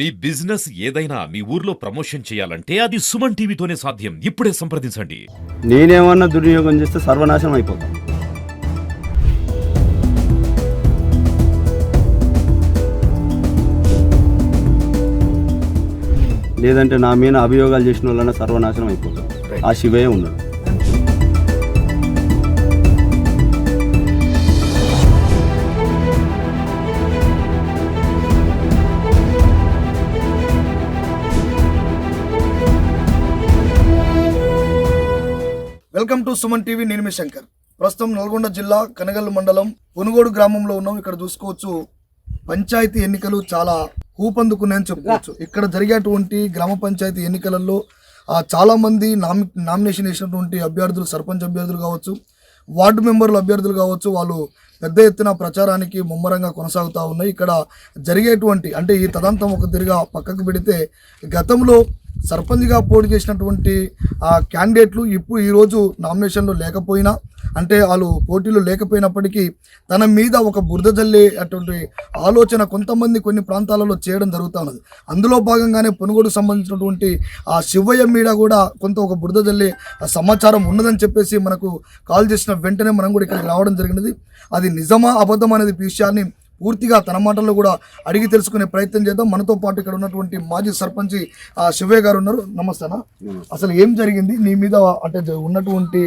మీ business ఏదైనా మీ ఊర్లో promotion చేయాలంటే అది సుమన్ టీవీతోనే సాధ్యం. ఇప్పుడే సంప్రదించండి. నేనేమన్నా దుర్వినియోగం చేస్తే సర్వనాశనం అయిపోతాం. లేదంటే నా మీద అభియోగాలు చేసిన వాళ్ళన్నా సర్వనాశనం అయిపోతాం. ఆ శివయ్య ఉన్నాడు వెల్కమ్ టు సుమన్ టీవీ నేను మీ శంకర్. ప్రస్తుతం నల్గొండ జిల్లా కనగల్లు మండలం పునుగోడు గ్రామంలో ఉన్నాం. ఇక్కడ చూసుకోవచ్చు పంచాయతీ ఎన్నికలు చాలా ఊపందుకున్నాయని చెప్పుకోవచ్చు. ఇక్కడ జరిగేటువంటి గ్రామ పంచాయతీ ఎన్నికలలో చాలా మంది నామి నామినేషన్ వేసినటువంటి అభ్యర్థులు సర్పంచ్ అభ్యర్థులు కావచ్చు వార్డు మెంబర్లు అభ్యర్థులు కావచ్చు వాళ్ళు పెద్ద ఎత్తున ప్రచారానికి ముమ్మరంగా కొనసాగుతూ ఉన్నాయి. ఇక్కడ జరిగేటువంటి అంటే ఈ తదంతం ఒక తిరిగా పక్కకు పెడితే గతంలో సర్పంచ్గా పోటీ చేసినటువంటి ఆ క్యాండిడేట్లు ఇప్పుడు ఈరోజు నామినేషన్లో లేకపోయినా అంటే వాళ్ళు పోటీలో లేకపోయినప్పటికీ తన మీద ఒక బురద జల్లే అటువంటి ఆలోచన కొంతమంది కొన్ని ప్రాంతాలలో చేయడం జరుగుతూ ఉన్నది. అందులో భాగంగానే పొనుగోడు సంబంధించినటువంటి ఆ శివయ్య మీద కూడా కొంత ఒక బురద జల్లే ఆ సమాచారం ఉన్నదని చెప్పేసి మనకు కాల్ చేసిన వెంటనే మనం కూడా ఇక్కడికి రావడం జరిగినది. అది నిజమా అబద్ధం అనేది విషయాన్ని పూర్తిగా తన మాటల్లో కూడా అడిగి తెలుసుకునే ప్రయత్నం చేద్దాం. మనతో పాటు ఇక్కడ ఉన్నటువంటి మాజీ సర్పంచ్ శివయ్య గారు ఉన్నారు. నమస్తేనా అసలు ఏం జరిగింది? నీ మీద అంటే ఉన్నటువంటి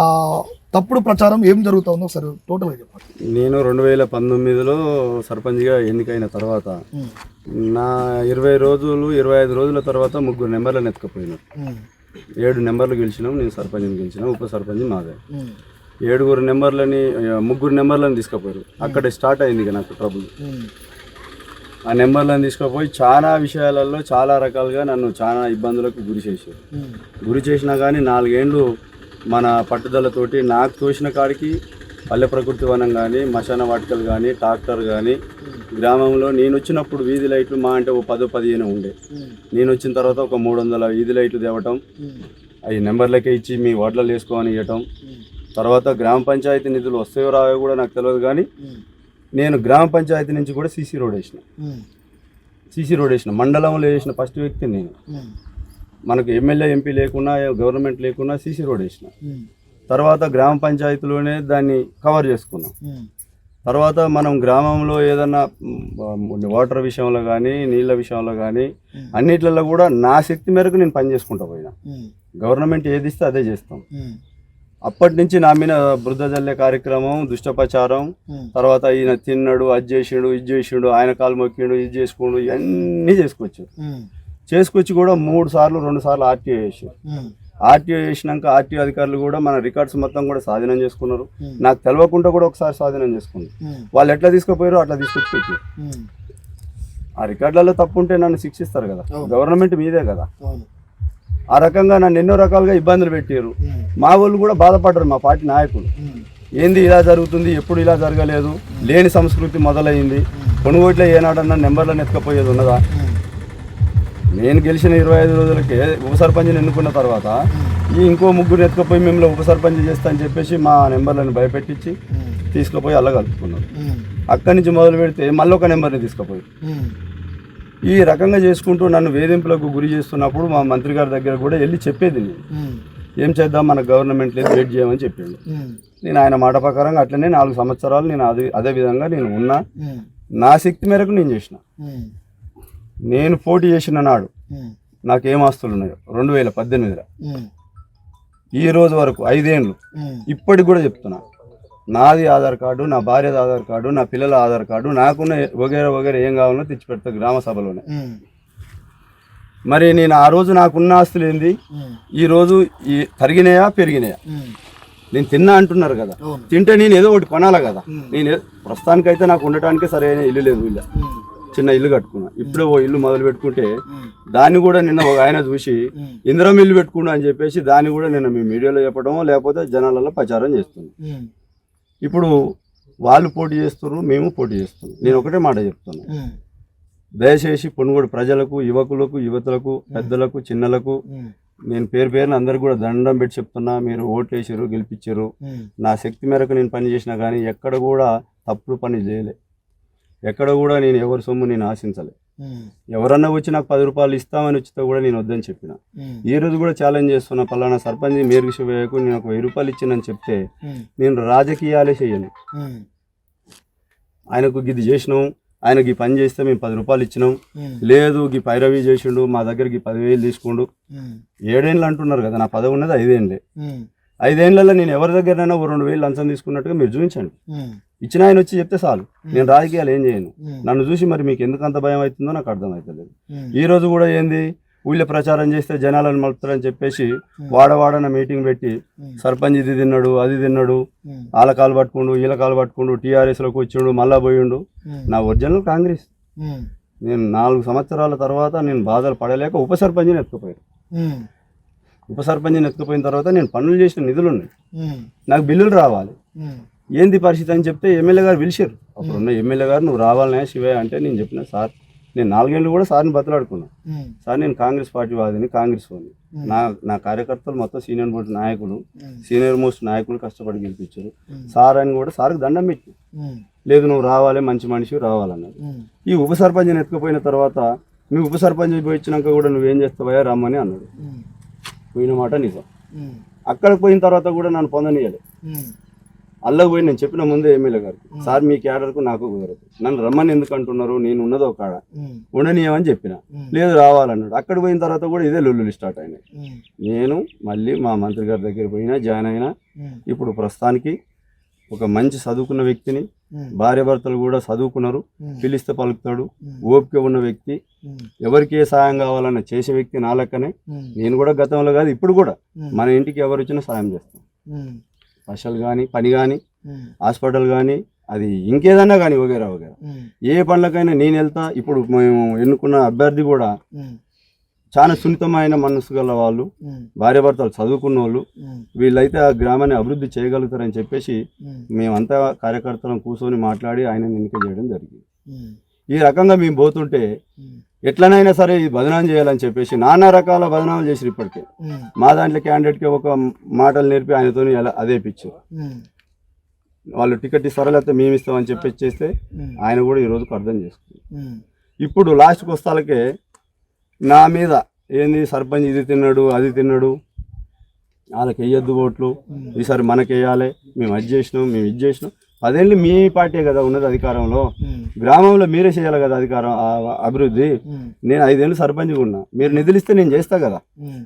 ఆ తప్పుడు ప్రచారం ఏం జరుగుతుందో ఒకసారి టోటల్గా చెప్పండి. నేను రెండు వేల పంతొమ్మిదిలో సర్పంచ్గా ఎన్నికైన తర్వాత నా ఇరవై రోజులు ఇరవై ఐదు రోజుల తర్వాత ముగ్గురు నెంబర్లను ఎత్తుకపోయినారు. ఏడు నెంబర్లు గెలిచినాం నేను సర్పంచ్ని గెలిచిన ఉప సర్పంచ్ మాదే. ఏడుగురు నెంబర్లని ముగ్గురు నెంబర్లను తీసుకుపోయారు. అక్కడ స్టార్ట్ అయింది ఇక నాకు ట్రబుల్ ఆ నెంబర్లను తీసుకుపోయి చాలా విషయాలలో చాలా రకాలుగా నన్ను చాలా ఇబ్బందులకు గురి చేశారు. గురి చేసినా కానీ నాలుగేండ్లు మన పట్టుదలతోటి నాకు తోసిన కాడికి పల్లె ప్రకృతి వనం కానీ మశాన వాటికలు కానీ ట్రాక్టర్ కానీ గ్రామంలో నేను వచ్చినప్పుడు వీధి లైట్లు మా అంటే ఓ పదో పదిహేను ఉండే. నేను వచ్చిన తర్వాత ఒక మూడు వందల వీధి లైట్లు తేవటం అవి నెంబర్లకే ఇచ్చి మీ వార్డులలో వేసుకోమని ఇవ్వటం తర్వాత గ్రామ పంచాయతీ నిధులు వస్తాయో రావో కూడా నాకు తెలియదు కానీ నేను గ్రామ పంచాయతీ నుంచి కూడా సీసీ రోడ్ వేసిన. సీసీ రోడ్ వేసిన. మండలంలో వేసిన ఫస్ట్ వ్యక్తి నేను. మనకు ఎమ్మెల్యే ఎంపీ లేకున్నా గవర్నమెంట్ లేకున్నా సీసీ రోడ్ వేసిన. తర్వాత గ్రామ పంచాయతీలోనే దాన్ని కవర్ చేసుకున్నాం. తర్వాత మనం గ్రామంలో ఏదన్నా వాటర్ విషయంలో కానీ నీళ్ళ విషయంలో కానీ అన్నిట్లలో కూడా నా శక్తి మేరకు నేను పని చేసుకుంటా పోయినా గవర్నమెంట్ ఏది ఇస్తే అదే చేస్తాం. అప్పటి నుంచి నా మీద బృద్ధ జల్లే కార్యక్రమం దుష్టప్రచారం తర్వాత ఈయన తిన్నాడు అది చేసిండు ఇది చేసిండు ఆయన కాలు మొక్కిండు ఇది చేసుకుండు ఇవన్నీ చేసుకొచ్చు చేసుకొచ్చి కూడా మూడు సార్లు రెండు సార్లు ఆర్టీఓ చేశారు. ఆర్టీఓ చేసినాక ఆర్టీఓ అధికారులు కూడా మన రికార్డ్స్ మొత్తం కూడా స్వాధీనం చేసుకున్నారు. నాకు తెలియకుండా కూడా ఒకసారి స్వాధీనం చేసుకున్నారు. వాళ్ళు ఎట్లా తీసుకుపోయారో అట్లా తీసుకొచ్చి పెట్టారు ఆ రికార్డులలో తప్పు ఉంటే నన్ను శిక్షిస్తారు కదా. గవర్నమెంట్ మీదే కదా. ఆ రకంగా నన్ను ఎన్నో రకాలుగా ఇబ్బందులు పెట్టారు మా వాళ్ళు కూడా బాధపడ్డారు మా పార్టీ నాయకులు. ఏంది ఇలా జరుగుతుంది? ఎప్పుడు ఇలా జరగలేదు? లేని సంస్కృతి మొదలైంది. కొనుగోట్లే ఏనాడన్నా నెంబర్లను ఎత్తుకపోయేది ఉన్నదా? నేను గెలిచిన ఇరవై ఐదు రోజులకే ఉప సర్పంచ్ని ఎన్నుకున్న తర్వాత ఈ ఇంకో ముగ్గురు ఎత్తుకపోయి మిమ్మల్ని ఉప సర్పంచ్ చేస్తా అని చెప్పేసి మా నెంబర్లను భయపెట్టించి తీసుకుపోయి అలా కలుపుకున్నారు అక్కడి నుంచి మొదలు పెడితే మళ్ళీ ఒక నెంబర్ని తీసుకుపోయి. ఈ రకంగా చేసుకుంటూ నన్ను వేధింపులకు గురి చేస్తున్నప్పుడు మా మంత్రి గారి దగ్గర కూడా వెళ్ళి చెప్పేది నేను. ఏం చేద్దాం మన గవర్నమెంట్ లేదు వెయిట్ చేయమని చెప్పిండు. నేను ఆయన మాట ప్రకారంగా అట్లనే నాలుగు సంవత్సరాలు నేను అదే అదే విధంగా నేను ఉన్నా నా శక్తి మేరకు నేను చేసిన. నేను పోటీ చేసిన నాడు నాకు ఏం ఆస్తులు ఉన్నాయో రెండు వేల పద్దెనిమిదిలో. ఈ రోజు వరకు ఐదేండ్లు. ఇప్పటికి కూడా చెప్తున్నా. నాది ఆధార్ కార్డు నా భార్యది ఆధార్ కార్డు నా పిల్లల ఆధార్ కార్డు నాకున్న వగేర వగేర ఏం కావాలో తెచ్చి పెడతా గ్రామ సభలోనే. మరి నేను ఆ రోజు నాకున్న ఆస్తులు ఏంది? ఈ రోజు ఈ తరిగినాయా పెరిగినాయా? నేను తిన్నా అంటున్నారు కదా. తింటే నేను ఏదో ఒకటి కొనాలి కదా? నేను ప్రస్తుతానికైతే నాకు ఉండటానికి సరైన ఇల్లు లేదు ఇల్లు. చిన్న ఇల్లు కట్టుకున్నా. ఇప్పుడే ఓ ఇల్లు మొదలు పెట్టుకుంటే దాన్ని కూడా నిన్న ఒక ఆయన చూసి ఇందిరం ఇల్లు పెట్టుకున్నా అని చెప్పేసి దాన్ని కూడా నిన్న మీ మీడియాలో చెప్పడం లేకపోతే జనాలలో ప్రచారం చేస్తున్నాం ఇప్పుడు వాళ్ళు పోటీ చేస్తున్నారు మేము పోటీ చేస్తున్నాం. నేను ఒకటే మాట చెప్తున్నా. దయచేసి పొనుగోడు ప్రజలకు యువకులకు యువతులకు పెద్దలకు చిన్నలకు నేను పేరు పేరున అందరికి కూడా దండం పెట్టి చెప్తున్నా మీరు ఓట్లు వేసారు గెలిపించారు నా శక్తి మేరకు నేను పని చేసినా కానీ ఎక్కడ కూడా తప్పుడు పని చేయలే. ఎక్కడ కూడా నేను ఎవరి సొమ్ము నేను ఆశించలే. ఎవరన్నా వచ్చి నాకు పది రూపాయలు ఇస్తామని వచ్చితే కూడా నేను వద్దని చెప్పిన. ఈ రోజు కూడా ఛాలెంజ్ చేస్తున్నా పలానా సర్పంచ్ మేరకు శివయ్యకు నేను ఒక వెయ్యి రూపాయలు ఇచ్చానని చెప్తే నేను రాజకీయాలే చేయను. ఆయనకు గిది చేసినాం ఆయనకి ఈ పని చేస్తే మేము పది రూపాయలు ఇచ్చినాం. లేదు గీ పైరవి చేసిండు మా దగ్గరికి పదివేలు తీసుకుండు. ఏడేళ్ళు అంటున్నారు కదా నా పదవి ఉన్నది ఐదేళ్ళే. ఐదేళ్ళలో నేను ఎవరి దగ్గరైనా ఓ రెండు వేలు లంచం తీసుకున్నట్టుగా మీరు చూపించండి. ఇచ్చిన ఆయన వచ్చి చెప్తే చాలు. నేను రాజకీయాలు ఏం చేయను. నన్ను చూసి మరి మీకు ఎందుకు అంత భయం అవుతుందో నాకు అర్థమవుతలేదు ఈ రోజు కూడా ఏంది? ఊళ్ళో ప్రచారం చేస్తే జనాలను మలుపుతారని చెప్పేసి వాడవాడన మీటింగ్ పెట్టి సర్పంచ్ ఇది తిన్నాడు అది తిన్నాడు వాళ్ళ కాలు పట్టుకుండు వీళ్ళ కాలు పట్టుకుండు టీఆర్ఎస్లోకి వచ్చిండు మళ్ళా పోయిండు. నా ఒరిజినల్ కాంగ్రెస్. నేను నాలుగు సంవత్సరాల తర్వాత నేను బాధలు పడలేక ఉప సర్పంచ్ని ఎత్తుకుపోయాను. ఉప సర్పంచ్ని ఎత్తుకుపోయిన తర్వాత నేను పనులు చేసిన నిధులు ఉన్నాయి. నాకు బిల్లులు రావాలి. ఏంది పరిస్థితి అని చెప్తే ఎమ్మెల్యే గారు పిలిచారు. అప్పుడు ఉన్న ఎమ్మెల్యే గారు నువ్వు రావాలనే శివయ్య అంటే నేను చెప్పిన సార్ నేను నాలుగేళ్ళు కూడా సార్ని బతలాడుకున్నాను సార్ నేను కాంగ్రెస్ పార్టీ వాదిని కాంగ్రెస్ వాడిని. నా నా కార్యకర్తలు మొత్తం సీనియర్ మోస్ట్ నాయకులు సీనియర్ మోస్ట్ నాయకులు కష్టపడి గెలిపించారు. సార్ అని కూడా సార్కి దండం పెట్టి లేదు నువ్వు రావాలి మంచి మనిషి రావాలన్నారు ఈ ఉప సర్పంచ్ని ఎత్తుకుపోయిన తర్వాత మీ ఉప సర్పంచ్ పోయి వచ్చినాక కూడా నువ్వేం చేస్తావా రమ్మని అన్నాడు. పోయిన మాట నిజం. అక్కడికి పోయిన తర్వాత కూడా నన్ను పొందనీయలేదు. అల్లకి పోయి నేను చెప్పిన ముందే ఎమ్మెల్యే గారికి సార్ మీ క్యాడర్కు నాకు కుదరదు. నన్ను రమ్మని ఎందుకు అంటున్నారు? నేను ఉన్నదో కాడ ఉండనీయమని చెప్పిన. లేదు రావాలన్నాడు. అక్కడ పోయిన తర్వాత కూడా ఇదే లొల్లులు స్టార్ట్ అయినాయి. నేను మళ్ళీ మా మంత్రి గారి దగ్గర పోయినా జాయిన్ అయినా ఇప్పుడు ప్రస్తుతానికి ఒక మంచి చదువుకున్న వ్యక్తిని ఉమ్, భార్య భర్తలు కూడా చదువుకున్నారు పిలిస్తే పలుకుతాడు ఓపిక ఉన్న వ్యక్తి ఎవరికి ఏ సాయం కావాలన్న చేసే వ్యక్తి నా లెక్కనే. నేను కూడా గతంలో కాదు ఇప్పుడు కూడా మన ఇంటికి ఎవరు వచ్చినా సాయం చేస్తాం. ఉమ్, స్పెషల్ కానీ పని కానీ హాస్పిటల్ కానీ అది ఇంకేదన్నా కానీ వగేరా వగేరా. ఏ పనులకైనా నేను వెళ్తా ఇప్పుడు మేము ఎన్నుకున్న అభ్యర్థి కూడా చాలా సున్నితమైన మనసు గల వాళ్ళు భార్యాభర్తలు చదువుకున్న వాళ్ళు వీళ్ళైతే ఆ గ్రామాన్ని అభివృద్ధి చేయగలుగుతారని చెప్పేసి మేమంతా కార్యకర్తలను కూర్చొని మాట్లాడి ఆయన ఎన్నిక చేయడం జరిగింది. ఈ రకంగా మేము పోతుంటే ఎట్లనైనా సరే ఈ బదనాం చేయాలని చెప్పేసి నానా రకాల బదనాలు చేసి ఇప్పటికే. మా దాంట్లో క్యాండిడేట్కి ఒక మాటలు నేర్పి ఆయనతో ఎలా అదే పిచ్చు. వాళ్ళు టికెట్ ఇస్తారా లేకపోతే మేము ఇస్తామని చెప్పేసి చేస్తే ఆయన కూడా ఈ రోజుకు అర్థం చేసుకుంది. ఇప్పుడు లాస్ట్కి వస్తాలకే నా మీద ఏంది సర్పంచ్ ఇది తిన్నాడు అది తిన్నాడు? వాళ్ళకి వేయొద్దు ఓట్లు. ఈసారి మనకి వేయాలి మేము అది చేసినాం మేము ఇది చేసినాం. పదేళ్ళు మీ పార్టీ కదా ఉన్నది అధికారంలో. గ్రామంలో మీరే చేయాలి కదా అధికారం అభివృద్ధి. నేను ఐదేళ్ళు సర్పంచ్గా ఉన్నా. మీరు నిధులు ఇస్తే నేను చేస్తా కదా.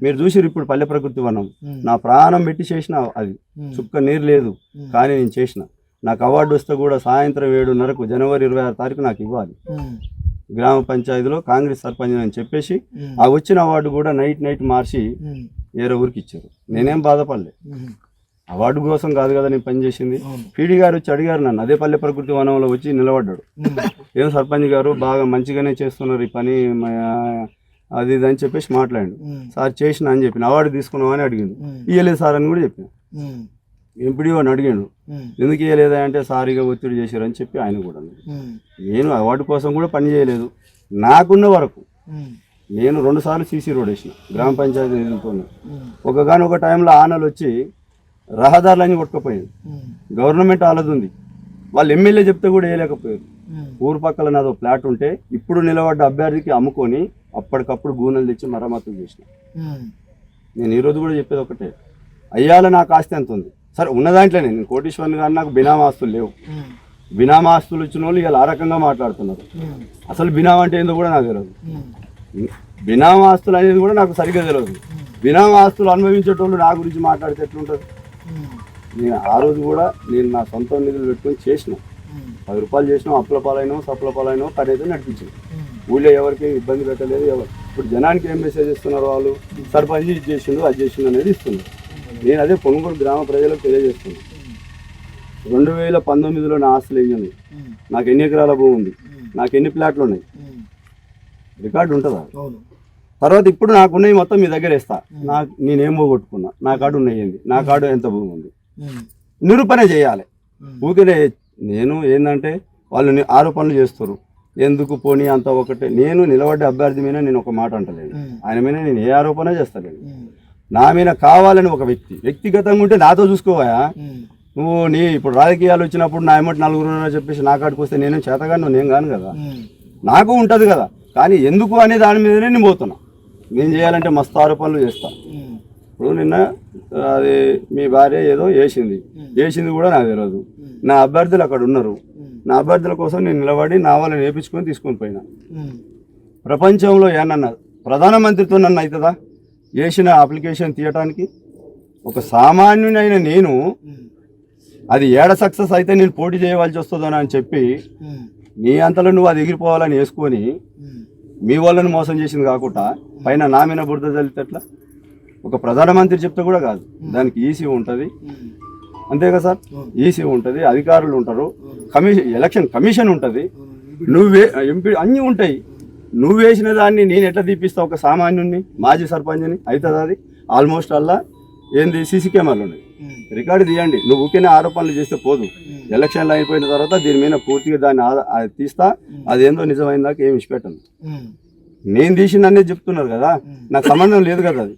మీరు చూసిరు ఇప్పుడు పల్లె ప్రకృతి వనం. నా ప్రాణం పెట్టి చేసిన అది. చుక్క నీరు లేదు. కానీ నేను చేసిన. నాకు అవార్డు వస్తే కూడా సాయంత్రం ఏడున్నరకు జనవరి ఇరవై ఆరు తారీఖు నాకు ఇవ్వాలి. గ్రామ పంచాయతీలో కాంగ్రెస్ సర్పంచ్ అని చెప్పేసి ఆ వచ్చిన అవార్డు కూడా నైట్ నైట్ మార్చి వేరే ఊరికి ఇచ్చారు. నేనేం బాధపడలే. అవార్డు కోసం కాదు కదా నేను పని చేసింది. అవును. పీడి గారు వచ్చి అడిగారు నన్ను. అదే పల్లె ప్రకృతి వనంలో వచ్చి నిలబడ్డాడు. ఏం సర్పంచ్ గారు బాగా మంచిగానే చేస్తున్నారు ఈ పని అది ఇది అని చెప్పేసి మాట్లాడాడు. సార్ చేసిన అని చెప్పిన. అవార్డు తీసుకున్నావు అని అడిగిండు. ఉమ్, ఇయ్యలేదు సార్ అని కూడా చెప్పిన. ఉమ్, ఎంపీడీ అని అడిగాడు. ఉమ్, ఎందుకు ఇయ్యలేదా అంటే సారీగా ఒత్తిడి చేశారని చెప్పి ఆయన కూడా నేను అవార్డు కోసం కూడా పని చేయలేదు. నాకున్న వరకు నేను రెండు సార్లు సీసీ రోడ్ వేసిన గ్రామ పంచాయతీ నిధులతో ఒకగాని ఒక టైంలో ఆనలు వచ్చి రహదారులన్నీ కొట్టుకుపోయింది గవర్నమెంట్ ఆలది ఉంది. వాళ్ళు ఎమ్మెల్యే చెప్తే కూడా వేయలేకపోయారు. ఊరు పక్కల నాదో ఫ్లాట్ ఉంటే ఇప్పుడు నిలబడ్డ అభ్యర్థికి అమ్ముకొని అప్పటికప్పుడు గూనెలు తెచ్చి మరమ్మతులు చేసిన. నేను ఈ రోజు కూడా చెప్పేది ఒకటే. అయ్యాల నాకు ఆస్తి ఎంత ఉంది? సరే ఉన్న దాంట్లోనే. నేను కోటీశ్వరుని కానీ నాకు బినామా ఆస్తులు లేవు. ఉమ్, బినామా ఆస్తులు ఇచ్చిన వాళ్ళు ఇలా ఆ రకంగా మాట్లాడుతున్నారు. అసలు బినామా అంటే ఏందో కూడా నాకు తెలియదు ఉమ్, బినామా ఆస్తులు అనేది కూడా నాకు సరిగ్గా తెలియదు బినామా ఆస్తులు అనుభవించేటోళ్ళు నా గురించి మాట్లాడితే ఎట్లుంటుంది? నేను ఆ రోజు కూడా నేను నా సొంత నిధులు పెట్టుకొని చేసిన. పది రూపాయలు చేసినాం అప్పుల పాలైనాం సప్పుల పాలైనాం అయితే నడిపించింది ఊళ్ళో ఎవరికి ఇబ్బంది పెట్టలేదు ఎవరు. ఇప్పుడు జనానికి ఏం మెసేజ్ ఇస్తున్నారు వాళ్ళు? సర్పంచ్ ఇది చేసిండు అది చేసిండు అనేది ఇస్తున్నారు. నేను అదే పొనుగోలు గ్రామ ప్రజలకు తెలియజేస్తున్నాను రెండు వేల పంతొమ్మిదిలో నా ఆస్తులు ఏమి ఉన్నాయి? నాకు ఎన్ని ఎకరాల భూమి ఉంది? నాకు ఎన్ని ప్లాట్లు ఉన్నాయి? రికార్డు ఉంటుందా? తర్వాత ఇప్పుడు నాకున్నవి మొత్తం మీ దగ్గర ఇస్తా నాకు నేనేం పోగొట్టుకున్నా? నా కాడు ఉన్నాయి ఏంది నా కాడు ఎంత భూమి ఉంది? నిరూపణ చేయాలి. ఊరికే నేను ఏంటంటే వాళ్ళు ఆరోపణలు చేస్తారు ఎందుకు పోనీ అంత ఒకటే? నేను నిలబడ్డ అభ్యర్థి మీద నేను ఒక మాట అంటలేను. ఆయన మీద నేను ఏ ఆరోపణ చేస్తలేను. నా మీద కావాలని ఒక వ్యక్తి. వ్యక్తిగతంగా ఉంటే నాతో చూసుకోవా ఉమ్, నువ్వు నీ ఇప్పుడు రాజకీయాలు వచ్చినప్పుడు నా ఏమంటే నలుగురు చెప్పేసి నా కాడికి వస్తే నేనేం చేతగాను నేను కాను కదా. నాకు ఉంటుంది కదా. కానీ ఎందుకు అనే దాని మీదనే నేను పోతున్నా. నేను చేయాలంటే మస్తు ఆరోపణలు చేస్తా. ఇప్పుడు నిన్న అది మీ భార్య ఏదో వేసింది వేసింది కూడా నాకు తెలియదు నా అభ్యర్థులు అక్కడ ఉన్నారు. నా అభ్యర్థుల కోసం నేను నిలబడి నా వాళ్ళని వేపించుకొని తీసుకొని పోయినా. ప్రపంచంలో ఏమన్నా ప్రధానమంత్రితో నన్ను అవుతుందా? వేసిన అప్లికేషన్ తీయటానికి ఒక సామాన్యునైన నేను అది ఏడ సక్సెస్ అయితే నేను పోటీ చేయవలసి వస్తుందని అని చెప్పి నీ అంతలో నువ్వు అది ఎగిరిపోవాలని వేసుకొని మీ వాళ్ళని మోసం చేసింది కాకుండా పైన నా మీద బురద చల్లితే ఎట్లా? ఒక ప్రధానమంత్రి చెప్తే కూడా కాదు. దానికి ఈసీ ఉంటుంది. అంతే కదా సార్? ఈసీ ఉంటుంది అధికారులు ఉంటారు కమిషన్ ఎలక్షన్ కమిషన్ ఉంటుంది. నువ్వే ఎంపీ అన్నీ ఉంటాయి. నువ్వు వేసిన దాన్ని నేను ఎట్లా తీపిస్తావు ఒక సామాన్యుడిని మాజీ సర్పంచ్ని అవుతుంది అది ఆల్మోస్ట్ అల్లా ఏంది సీసీ కెమెరాలు ఉన్నాయి. రికార్డు తీయండి. నువ్వు ఊరికేనే ఆరోపణలు చేస్తే పోదు. ఎలక్షన్లు అయిపోయిన తర్వాత దీని మీద పూర్తిగా దాన్ని తీస్తా. అదేందో నిజమైన దాకా ఏమి ఇచ్చిపెట్టను నేను తీసిందనే చెప్తున్నారు కదా. నాకు సంబంధం లేదు కదా అది.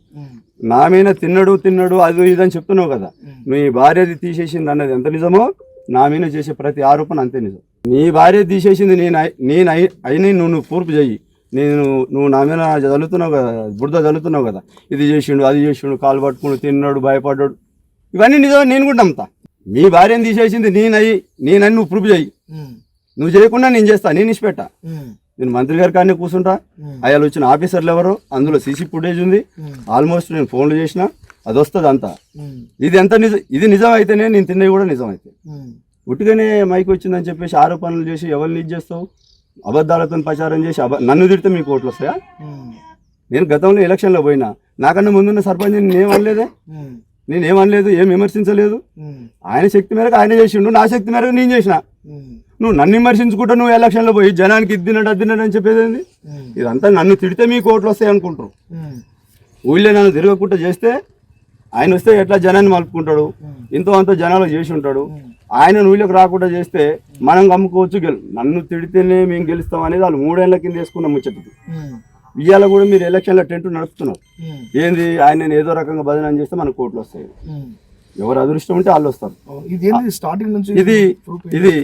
నా మీద తిన్నడు తిన్నడు అది ఇది అని చెప్తున్నావు కదా. మీ భార్యది తీసేసింది అన్నది ఎంత నిజమో నా మీద చేసే ప్రతి ఆరోపణ అంతే నిజం. నీ భార్య తీసేసింది నేను నేను అయి- అయిన నువ్వు నువ్వు పూర్పు చెయ్యి. నేను నువ్వు నా మీద చదువుతున్నావు కదా బురద చల్లుతున్నావు కదా. ఇది చేసిండు అది చేసిండు కాలు పట్టుకుని తిన్నాడు భయపడ్డాడు. ఇవన్నీ నిజం నేను కూడా నమ్ముతా. మీ భార్యను తీసేసింది నేనయ్యి నేనని నువ్వు ప్రూఫ్ చెయ్యి. ఉమ్, నువ్వు చేయకుండా నేను చేస్తా నేను ఇచ్చిపెట్టా నేను మంత్రి గారి కానీ కూర్చుంటా. అయ్యాలు వచ్చిన ఆఫీసర్లు ఎవరు అందులో సీసీ ఫుటేజ్ ఉంది. ఆల్మోస్ట్ నేను ఫోన్లు చేసిన అది వస్తుంది అంతా ఇది ఎంత నిజం ఇది నిజం అయితేనే నేను తిన్నవి కూడా నిజం అయితే ఉట్టిగానే మైక్ వచ్చిందని చెప్పేసి ఆరోపణలు చేసి ఎవరిని ఇది చేస్తావు? అబద్ధాలతో ప్రచారం చేసి అబ నన్ను తిడితే మీకు ఓట్లు వస్తాయా? నేను గతంలో ఎలక్షన్లో పోయినా నాకన్నా ముందున్న సర్పంచ్ నేను అనలేదే? ఉమ్, నేను ఏమనలేదు ఏం విమర్శించలేదు? ఆయన శక్తి మేరకు ఆయన చేసిండు నా శక్తి మేరకు నేను చేసిన. నువ్వు నన్ను విమర్శించుకుంటా నువ్వు ఎలక్షన్లో పోయి జనానికి ఇది తిన్నాడు అది తిన్నాడు అని చెప్పేది ఇదంతా నన్ను తిడితే మీకు ఓట్లు వస్తాయి అనుకుంటారు. ఊళ్ళో నన్ను తిరగకుండా చేస్తే ఆయన వస్తే ఎట్లా జనాన్ని మలుపుకుంటాడు? ఇంతో అంత జనాలు చేసి ఉంటాడు. ఆయన ఊళ్ళోకి రాకుండా చేస్తే మనం కమ్ముకోవచ్చు గెలు నన్ను తిడితేనే మేము గెలుస్తాం అనేది వాళ్ళు మూడేళ్ళ కింద వేసుకున్న ముచ్చటిది ఉమ్, ఇవాళ కూడా మీరు ఎలక్షన్లో టెంట్ నడుపుతున్నారు. ఏంది ఆయన నేను ఏదో రకంగా బదనం చేస్తే మనకు కోట్లు వస్తాయి. ఎవరు అదృష్టం ఉంటే వాళ్ళు వస్తారు. స్టార్టింగ్ నుంచి ఇది ఇది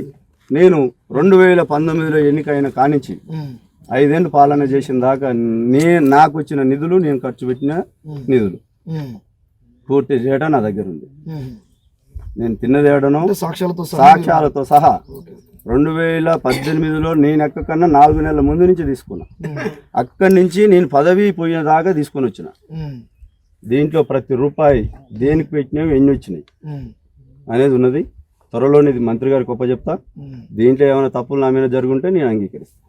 నేను రెండు వేల పంతొమ్మిదిలో ఎన్నికైన కానించి ఐదేళ్ళు పాలన చేసిన దాకా నే నాకు వచ్చిన నిధులు నేను ఖర్చు పెట్టిన నిధులు. పూర్తి డేటా నా దగ్గర ఉంది. నేను తిన్నదేడను అంటే సాక్ష్యాలతో సహా సాక్ష్యాలతో సహా. రెండు వేల పద్దెనిమిదిలో నేను ఎక్కకన్నా నాలుగు నెలల ముందు నుంచి తీసుకున్నా. అక్కడి నుంచి నేను పదవి పోయిన దాకా తీసుకొని వచ్చిన. దీంట్లో ప్రతి రూపాయి దేనికి పెట్టినవి ఎన్ని వచ్చినాయి? అనేది ఉన్నది. త్వరలోనే ఇది మంత్రి గారికి గొప్ప చెప్తా. దీంట్లో ఏమైనా తప్పులు నా మీద జరుగుంటే నేను అంగీకరిస్తాను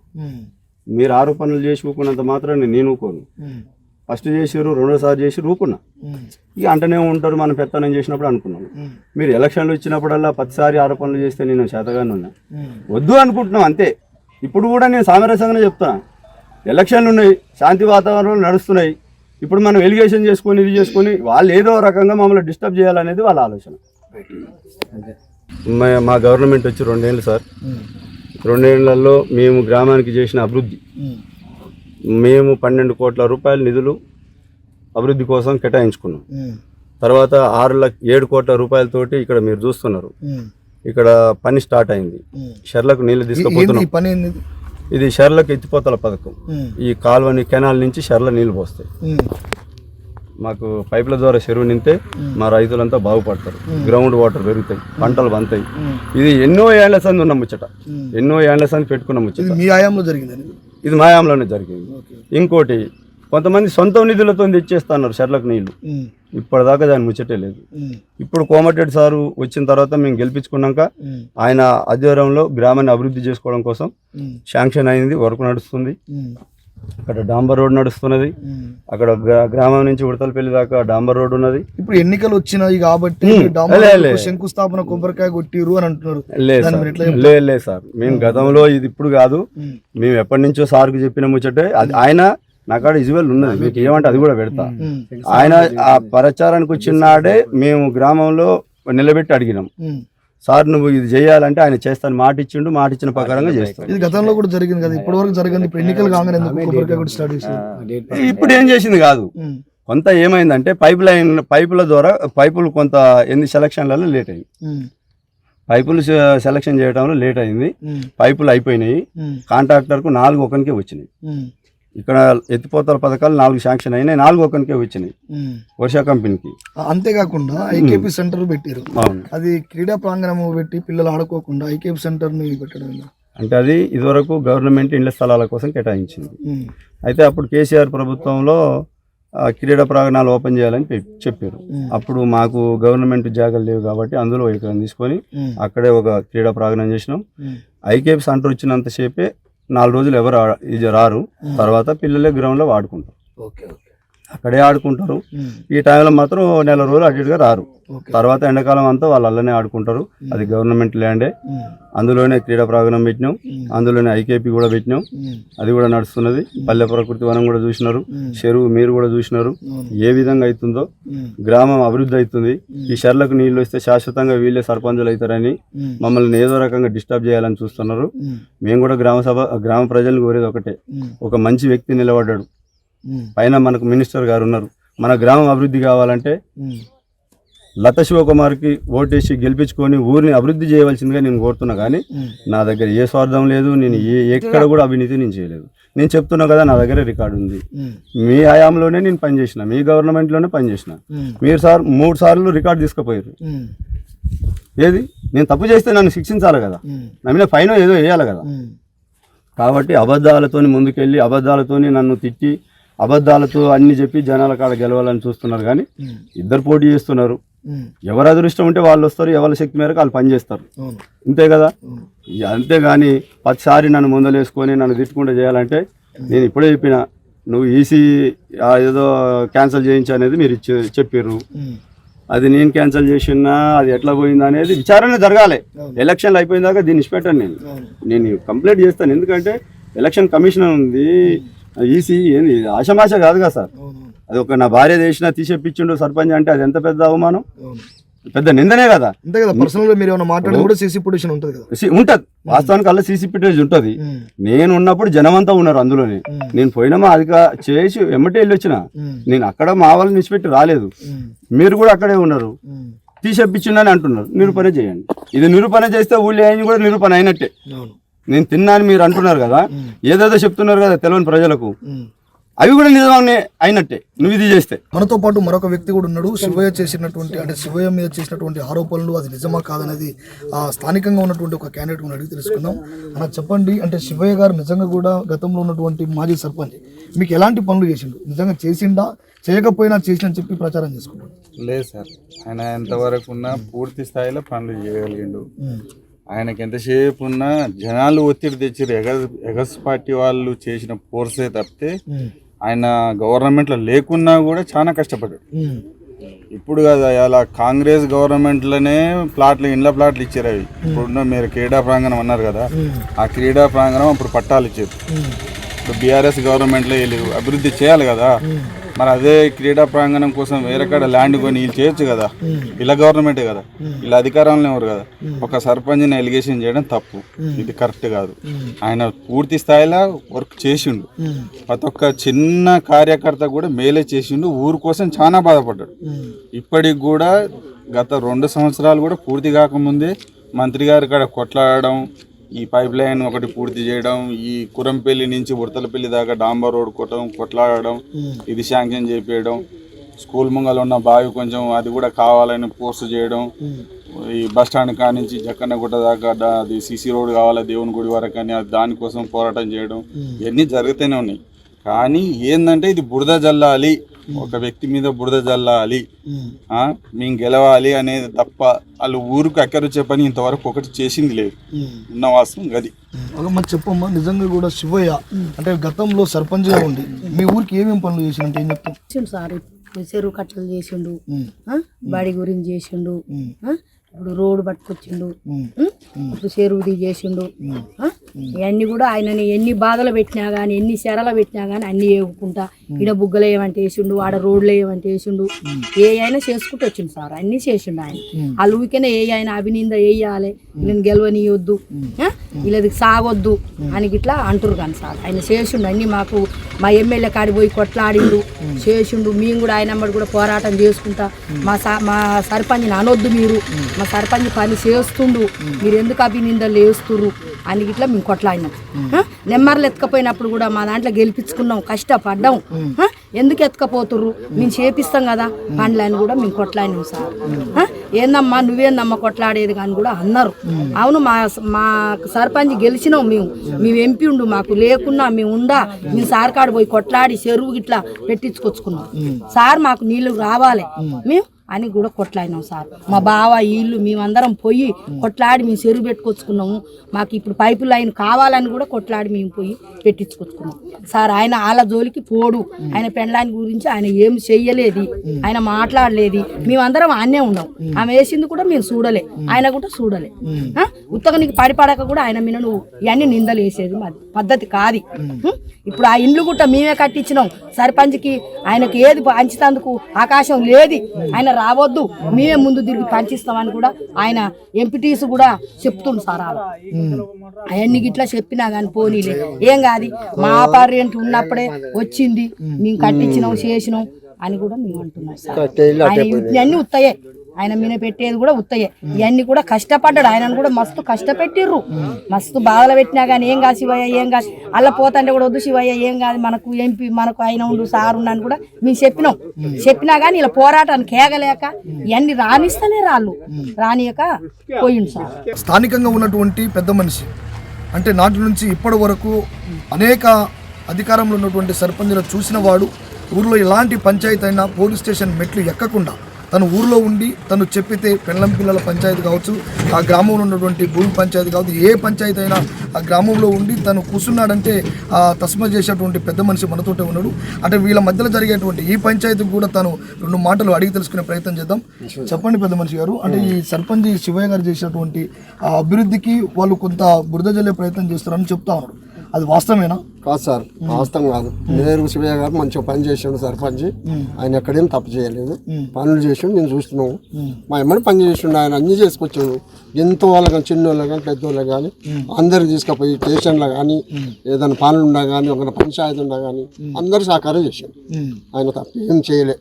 మీరు ఆరోపణలు చేసి ఊకున్నంత మాత్రాన్ని నేను ఊకోను. ఫస్ట్ చేసిరు రెండోసారి చేసి ఊకున్నా ఉమ్, ఇక అంటనే ఉంటారు మనం పెత్తనం చేసినప్పుడు అనుకున్నాను ఉమ్, మీరు ఎలక్షన్లు వచ్చినప్పుడల్లా పదిసారి ఆరోపణలు చేస్తే నేను చేతగానే ఉన్నా. వద్దు అనుకుంటున్నాం అంతే. ఇప్పుడు కూడా నేను సామరస్యంగానే చెప్తాను ఎలక్షన్లు ఉన్నాయి శాంతి వాతావరణంలో నడుస్తున్నాయి. ఇప్పుడు మనం ఎలిగేషన్ చేసుకొని ఇది చేసుకొని వాళ్ళు ఏదో రకంగా మమ్మల్ని డిస్టర్బ్ చేయాలనేది వాళ్ళ ఆలోచన. మా- మా గవర్నమెంట్ వచ్చి రెండేళ్ళు సార్. రెండేళ్ళలో మేము గ్రామానికి చేసిన అభివృద్ధి. మేము పన్నెండు కోట్ల రూపాయల నిధులు అభివృద్ధి కోసం కేటాయించుకున్నాం. తర్వాత ఆరు లక్ష ఏడు కోట్ల రూపాయలతోటి ఇక్కడ మీరు చూస్తున్నారు. ఇక్కడ పని స్టార్ట్ అయింది. షెర్లకు నీళ్ళు ఏంది తీసుకుపోతున్నాం. ఇది? షెర్లకు ఎత్తిపోతల పథకం. ఈ కాలువని కెనాల్ నుంచి షెర్ల నీళ్ళు పోస్తాయి. మాకు పైపుల ద్వారా చెరువు నింతే మా రైతులంతా బాగుపడతారు. గ్రౌండ్ వాటర్ పెరుగుతాయి పంటలు బంతాయి ఇది ఎన్నో ఏళ్ళ సంది ఉన్న ముచ్చట. ఎన్నో ఏళ్ళ సంది పెట్టుకున్న ముచ్చట. మీ ఆయాంలో జరిగిందని ఇది మాయాంలోనే జరిగింది. ఇంకోటి కొంతమంది సొంత నిధులతో తెచ్చేస్తున్నారు షెర్లకు నీళ్ళు. ఇప్పటిదాకా దాని ముచ్చటే లేదు. ఇప్పుడు కోమటిరెడ్డి సారు వచ్చిన తర్వాత మేము గెలిపించుకున్నాక ఆయన ఆధ్వర్యంలో గ్రామాన్ని అభివృద్ధి చేసుకోవడం కోసం శాంక్షన్ అయింది వర్క్ నడుస్తుంది. అక్కడ డాంబర్ రోడ్ నడుస్తున్నది. అక్కడ గ్రా- గ్రామం నుంచి ఉడతలపల్లి దాకా డాంబర్ రోడ్ ఉన్నది. ఇప్పుడు ఎన్నికలు వచ్చినాయి కాబట్టి. శంకుస్థాపన కొబ్బరికాయ కొట్టిరు అని అంటున్నారు. లేదు సార్. లేదు మేము గతంలో ఇది ఇప్పుడు కాదు. మేము. ఎప్పటి నుంచో సార్కు చెప్పిన ముచ్చటే అది ఆయన నాకాడ ఇజువల్ ఉన్నది. మీకు ఏమంటే అది కూడా పెడతా. ఆయన ఆ ప్రచారానికి వచ్చినాడే మేము. గ్రామంలో నిలబెట్టి అడిగినాం. సార్ నువ్వు ఇది చేయాలంటే ఆయన చేస్తాను మాట ఇచ్చిండు మాట ఇచ్చిన ప్రకారంగా చేస్తాడు. ఇది గతంలో కూడా జరిగింది కదా ఇప్పటి వరకు జరిగింది ఇప్పుడు ఎన్నికలు కాగానే ఇప్పుడు ఏం చేసింది కాదు. కొంత ఏమైందంటే పైప్ లైన్ పైపుల ద్వారా పైపులు కొంత ఎన్ని సెలక్షన్లలో లేట్ అయ్యి పైపులు సెలక్షన్ చేయడంలో లేట్ అయింది. పైపులు అయిపోయినాయి. కాంట్రాక్టర్కు నాలుగు ఒకనికే వచ్చినాయి. ఇక్కడ ఎత్తిపోతల పథకాలు నాలుగు శాంక్షన్ అయినాయి నాలుగు ఒకనికే వచ్చినాయి. వర్షా కంపెనీకి. అంతేకాకుండా ఐకేపీ సెంటర్ పెట్టారు. అది క్రీడా ప్రాంగణం పెట్టి పిల్లలు ఆడుకోకుండా ఐకేపీ సెంటర్ని పెట్టడం? అంటే అది ఇదివరకు గవర్నమెంట్ ఇళ్ళ స్థలాల కోసం కేటాయించింది. అయితే అప్పుడు కేసీఆర్ ప్రభుత్వంలో క్రీడా ప్రాంగణాలు ఓపెన్ చేయాలని చెప్పారు. అప్పుడు మాకు గవర్నమెంట్ జాగాలు లేవు కాబట్టి అందులో ఎకరం తీసుకొని అక్కడే ఒక క్రీడా ప్రాంగణం చేసినాం. ఐకేపీ సెంటర్ వచ్చినంతసేపే నాలుగు రోజులు ఎవరు రారు. తర్వాత పిల్లలే గ్రౌండ్లో ఆడుకుంటారు ఓకే ఓకే. అక్కడే ఆడుకుంటారు. ఈ టైంలో మాత్రం నెల రోజులు ఇటుగా రారు. తర్వాత ఎండాకాలం అంతా వాళ్ళు అల్లనే ఆడుకుంటారు. అది గవర్నమెంట్ ల్యాండే. అందులోనే క్రీడా ప్రాంగణం పెట్టినాం. అందులోనే ఐకేపీ కూడా పెట్టినాం. అది కూడా నడుస్తున్నది. పల్లె ప్రకృతి వనం కూడా చూసినారు. చెరువు మీరు కూడా చూసినారు. ఏ విధంగా అవుతుందో గ్రామం అభివృద్ధి అవుతుంది. ఈ షర్లకు నీళ్ళు వస్తే శాశ్వతంగా వీళ్ళే సర్పంచులు అవుతారని మమ్మల్ని ఏదో రకంగా డిస్టర్బ్ చేయాలని చూస్తున్నారు. మేము. కూడా గ్రామ సభ గ్రామ ప్రజలను కోరేది ఒకటే. ఒక మంచి వ్యక్తి నిలబడ్డాడు. పైన మనకు మినిస్టర్ గారు ఉన్నారు. మన గ్రామం అభివృద్ధి కావాలంటే లత శివకుమార్కి ఓటేసి గెలిపించుకొని ఊరిని అభివృద్ధి చేయవలసిందిగా నేను కోరుతున్నా కానీ. నా దగ్గర ఏ స్వార్థం లేదు నేను ఏ ఎక్కడ కూడా అవినీతి నేను చేయలేదు. నేను చెప్తున్నా కదా నా దగ్గర రికార్డు ఉంది. మీ హయాంలోనే నేను పనిచేసిన మీ గవర్నమెంట్లోనే పనిచేసిన. మీరు సార్ మూడు సార్లు రికార్డు తీసుకుపోయారు. ఏది? నేను తప్పు చేస్తే నన్ను శిక్షించాలి కదా. ఉమ్, నా మీద ఫైన్ ఏదో వేయాలి కదా. కాబట్టి అబద్ధాలతోని ముందుకెళ్ళి అబద్ధాలతోని నన్ను తిట్టి అబద్ధాలతో అన్ని చెప్పి జనాల కాడ గెలవాలని చూస్తున్నారు కానీ ఇద్దరు పోటీ చేస్తున్నారు. ఎవరు అదృష్టం ఉంటే వాళ్ళు వస్తారు ఎవరి శక్తి మేరకు వాళ్ళు పనిచేస్తారు అంతే కదా? అంతేగాని పదిసారి నన్ను ముందలేసుకొని నన్ను తిట్టుకుంటూ చేయాలంటే నేను ఇప్పుడే చెప్పిన నువ్వు ఈసీ ఏదో క్యాన్సిల్ చేయించు అనేది మీరు ఇచ్చి చెప్పారు అది నేను క్యాన్సిల్ చేసినా అది ఎట్లా పోయింది అనేది విచారణ జరగాలి. ఎలక్షన్లు అయిపోయిన దాకా దీన్ని ఇచ్చిపెట్టాను నేను. నేను కంప్లైంట్ చేస్తాను. ఎందుకంటే ఎలక్షన్ కమిషన్ ఉంది. ఈసీ ఏంది? ఆశమాష కాదు కదా సార్? అది ఒక నా భార్య చేసినా తీసేపిచ్చిండు సర్పంచ్ అంటే అది ఎంత పెద్ద అవమానం? పెద్ద నిందనే కదా? అంతే కదా పర్సనల్గా మీరు ఏమైనా మాట్లాడినా కూడా సీసీ ఉంటుంది కదా. ఉంటది. వాస్తవానికి అలా సీసీ ఫుటేజ్ ఉంటది. నేను ఉన్నప్పుడు జనమంతా ఉన్నారు అందులోనే. నేను పోయినామా అది చేసి ఎమ్మటే వెళ్ళి వచ్చిన. నేను అక్కడ మా వాళ్ళని నిలిచిపెట్టి రాలేదు. మీరు కూడా అక్కడే ఉన్నారు. తీసేపించిండని అంటున్నారు. నిరూపణ చేయండి. ఇది నిరూపణ చేస్తే ఊళ్ళో కూడా నిరూపణ అయినట్టే. నేను తిన్నాను మీరు అంటున్నారు కదా. ఏదేదో చెప్తున్నారు కదా తెలియని ప్రజలకు. అవి కూడా నిజమే అయినట్టే. నువ్వు ఇది చేస్తే. మనతో పాటు మరొక వ్యక్తి కూడా ఉన్నాడు. శివయ్య చేసినటువంటి అంటే శివయ్య మీద చేసినటువంటి ఆరోపణలు అది నిజమా కాదనేది ఆ స్థానికంగా ఉన్నటువంటి ఒక క్యాండిడేట్ కూడా అడిగి తెలుసుకుందాం. అలా చెప్పండి అంటే శివయ్య గారు నిజంగా కూడా గతంలో ఉన్నటువంటి మాజీ సర్పంచ్ మీకు ఎలాంటి పనులు చేసిండు? నిజంగా చేసిండా? చేయకపోయినా చేసిన చెప్పి ప్రచారం చేసుకుంటాడు. లేదు సార్. ఆయన ఎంతవరకు ఉన్నా పూర్తి స్థాయిలో పనులు చేయగలిగిండు. ఆయనకి ఎంతసేపు ఉన్నా జనాలు ఒత్తిడి తెచ్చిరు. ఎగస్ ఎగస్ పార్టీ వాళ్ళు చేసిన ఫోర్సే తప్పితే ఆయన గవర్నమెంట్లో లేకున్నా కూడా చాలా కష్టపడ్డాడు. ఇప్పుడు కదా అలా కాంగ్రెస్ గవర్నమెంట్లోనే ప్లాట్లు ఇండ్ల ప్లాట్లు ఇచ్చారు అవి. ఇప్పుడున్న మీరు క్రీడా ప్రాంగణం అన్నారు కదా ఆ క్రీడా ప్రాంగణం అప్పుడు పట్టాలు ఇచ్చారు. ఇప్పుడు బీఆర్ఎస్ గవర్నమెంట్లో వీళ్ళు అభివృద్ధి చేయాలి కదా. మరి అదే క్రీడా ప్రాంగణం కోసం వేరే కాడ ల్యాండ్ కొని వీళ్ళు చేయొచ్చు కదా. ఇలా గవర్నమెంటే కదా. ఇలా అధికారంలో ఎవరు కదా. ఒక సర్పంచ్ని ఎలిగేషన్ చేయడం తప్పు. ఇది కరెక్ట్ కాదు. ఆయన పూర్తి స్థాయిలో వర్క్ చేసిండు. ప్రతి ఒక్క చిన్న కార్యకర్త కూడా మేలే చేసిండు. ఊరు కోసం చాలా బాధపడ్డాడు. ఇప్పటికి కూడా గత రెండు సంవత్సరాలు కూడా పూర్తి కాకముందే మంత్రి గారి కాడ కొట్లాడడం ఈ పైప్ లైన్ ఒకటి పూర్తి చేయడం ఈ కురంపల్లి నుంచి ఉడతలపల్లి దాకా డాంబర్ రోడ్ కొట్టడం కొట్లాడడం ఇది శాంక్షన్ చేపించడం స్కూల్ ముంగల ఉన్న బావి కొంచెం అది కూడా కావాలని పోస్ట్ చేయడం ఈ బస్ స్టాండ్ కాడ నుంచి జక్కన్నగుట్ట దాకా అది సీసీ రోడ్ కావాలి దేవుని గుడి వరకు అని అది దానికోసం పోరాటం చేయడం ఇవన్నీ జరుగుతూనే ఉన్నాయి. కానీ ఏంటంటే ఇది బురద జల్లాలి. ఒక వ్యక్తి మీద బురద జల్లాలి ఆ, మేము గెలవాలి అనేది తప్ప వాళ్ళు ఊరికి అక్కరొచ్చే పని ఇంతవరకు ఒకటి చేసింది లేదు ఉన్న వాస్తవం గది ఒక మరి చెప్పమ్మా నిజంగా కూడా శివయ్య అంటే గతంలో సర్పంచ్గా ఉండి మీ ఊరికి ఏమేమి పనులు చేసినంటే ఏం చెప్తాం సార్ చెరువు కట్టలు చేసిండు? బడి గురించి చేసిండు? ఇప్పుడు రోడ్డు పట్టుకొచ్చిండు? ఇప్పుడు చెరువుది చేసిండు? ఇవన్నీ కూడా ఆయనని ఎన్ని బాధలు పెట్టినా కానీ ఎన్ని చెరలు పెట్టినా కానీ అన్ని వేయకుండా ఈడ బుగ్గలు ఏమంటే వేసిండు ఆడ రోడ్లు ఏమంటే వేసిండు. ఏ అయినా చేసుకుంటూ వచ్చిండు సార్. అన్ని చేసిండు ఆయన. వాళ్ళు ఊరికనే ఏ అయినా అభినింద వేయాలి వీళ్ళని గెలవనియొద్దు? వీళ్ళది సాగొద్దు అని ఇట్లా అంటారు కానీ సార్. ఆయన చేసిండు. అన్ని మాకు మా ఎమ్మెల్యే కాడి పోయి కొట్లాడిండు. చేసిండు. మేము కూడా ఆయన కూడా పోరాటం చేసుకుంటా. మా సా మా సర్పంచ్ని అనొద్దు మీరు. మా సర్పంచ్ పని చేస్తుండు. మీరు ఎందుకు అభినిందలు వేస్తుర్రు అని ఇట్లా మేము కొట్లాడినాం? నెమ్మర్లు ఎత్తుకపోయినప్పుడు కూడా మా దాంట్లో గెలిపించుకున్నాం. కష్టపడ్డాం? ఎందుకు ఎత్తుకపోతుర్రు? మేము చేపిస్తాం కదా. పండ్లని కూడా మేము కొట్లాడినాం సార్? ఏందమ్మా నువ్వేందమ్మా కొట్లాడేది కానీ కూడా అన్నారు. అవును మా మా సర్పంచ్ గెలిచినాం మేము. మేము ఎంపీ ఉండు మాకు లేకున్నా మేము ఉండా. మేము సార్ కాడ పోయి కొట్లాడి చెరువు ఇట్లా పెట్టించుకొచ్చుకున్నాం. సార్ మాకు నీళ్ళు రావాలి. మేము అని కూడా కొట్లాడినాం సార్. మా బావ ఇల్లు మేమందరం పోయి కొట్లాడి మేము చెరువు పెట్టుకొచ్చుకున్నాము. మాకు ఇప్పుడు పైపు లైన్ కావాలని కూడా కొట్లాడి మేము పోయి పెట్టించుకొచ్చుకున్నాం. సార్ ఆయన వాళ్ళ జోలికి పోడు. ఆయన పెండ్లాని గురించి ఆయన ఏం చెయ్యలేదు. ఆయన మాట్లాడలేదు. మేమందరం ఆనే ఉన్నాం. ఆమె వేసింది కూడా మేము చూడలే. ఆయన కూడా చూడలే. ఆ? నీకు పడిపడక కూడా ఆయన మీద నువ్వు ఇవన్నీ నిందలు వేసేది మాది. పద్ధతి కాదు. ఇప్పుడు ఆ ఇండ్లు కూడా మేమే కట్టించినాం. సర్పంచ్కి ఆయనకి ఏది పంచుతందుకు ఆకాశం లేదు. ఆయన రావద్దు. మేమే ముందు తిరిగి పంచిస్తామని కూడా ఆయన ఎంపీటీస్ కూడా చెప్తుండు సార్ అవన్నీ గిట్లా చెప్పినా కానీ పోనీలే. ఏం కాదు మా అపార్ట్మెంట్ ఉన్నప్పుడే వచ్చింది. మేము కట్టించినాం చేసినాం అని కూడా మేము అంటున్నాం సార్. ఆయన ఇవన్నీ ఉత్తయే. ఆయన మీద పెట్టేది కూడా ఉత్తయే. ఇవన్నీ కూడా కష్టపడ్డాడు. ఆయనను కూడా మస్తు కష్టపెట్టిర్రు. మస్తు బాధలు పెట్టినా కానీ ఏం కాదు శివయ్య ఏం కాదు అలా పోతంటే కూడా వద్దు శివయ్య ఏం కాదు మనకు ఎంపీ మనకు ఆయన ఉండు సార్ ఉన్నాను కూడా మేము చెప్పినాం. చెప్పినా కానీ ఇలా పోరాటాన్ని కేగలేక ఇవన్నీ రానిస్తలే రాళ్ళు. రానియక పోయిండు సార్. స్థానికంగా ఉన్నటువంటి పెద్ద మనిషి అంటే నాటి నుంచి ఇప్పటి వరకు అనేక అధికారంలో ఉన్నటువంటి సర్పంచులు చూసిన వాడు ఊర్లో ఎలాంటి పంచాయతీ అయినా పోలీస్ స్టేషన్ మెట్లు ఎక్కకుండా తను ఊర్లో ఉండి తను చెప్పితే పెళ్ళం పిల్లల పంచాయతీ కావచ్చు ఆ గ్రామంలో ఉన్నటువంటి భూమి పంచాయతీ కావచ్చు ఏ పంచాయతీ అయినా ఆ గ్రామంలో ఉండి తను కూర్చున్నాడంటే ఆ తస్మ చేసేటువంటి పెద్ద మనిషి మనతోటే ఉన్నాడు. అంటే వీళ్ళ మధ్యలో జరిగేటువంటి ఈ పంచాయతీకి కూడా తను రెండు మాటలు అడిగి తెలుసుకునే ప్రయత్నం చేద్దాం. చెప్పండి పెద్ద మనిషి గారు అంటే ఈ సర్పంచ్ శివయ్య గారు చేసినటువంటి ఆ అభివృద్ధికి వాళ్ళు కొంత బురద జల్లే ప్రయత్నం చేస్తారని చెప్తా ఉన్నాడు అది వాస్తవమేనా? కాదు సార్ వాస్తవం కాదు. నేరు శివయ్య గారు మంచిగా పని చేసిండు సర్పంచ్. ఆయన ఎక్కడేం తప్పు చేయలేదు. పనులు చేసిండు నేను చూస్తున్నాము మా ఎమ్మడి పని చేసిండు ఆయన అన్ని చేసుకొచ్చాడు. ఎంతో వాళ్ళకి కానీ చిన్న వాళ్ళకి కానీ పెద్ద వాళ్ళకి కానీ అందరు తీసుకుపోయి స్టేషన్లో కానీ ఏదైనా పనులు ఉన్నా కానీ ఒక పంచాయతీ ఉన్నా కానీ అందరు సహకారం చేసిండు. ఆయన తప్పు ఏం చేయలే.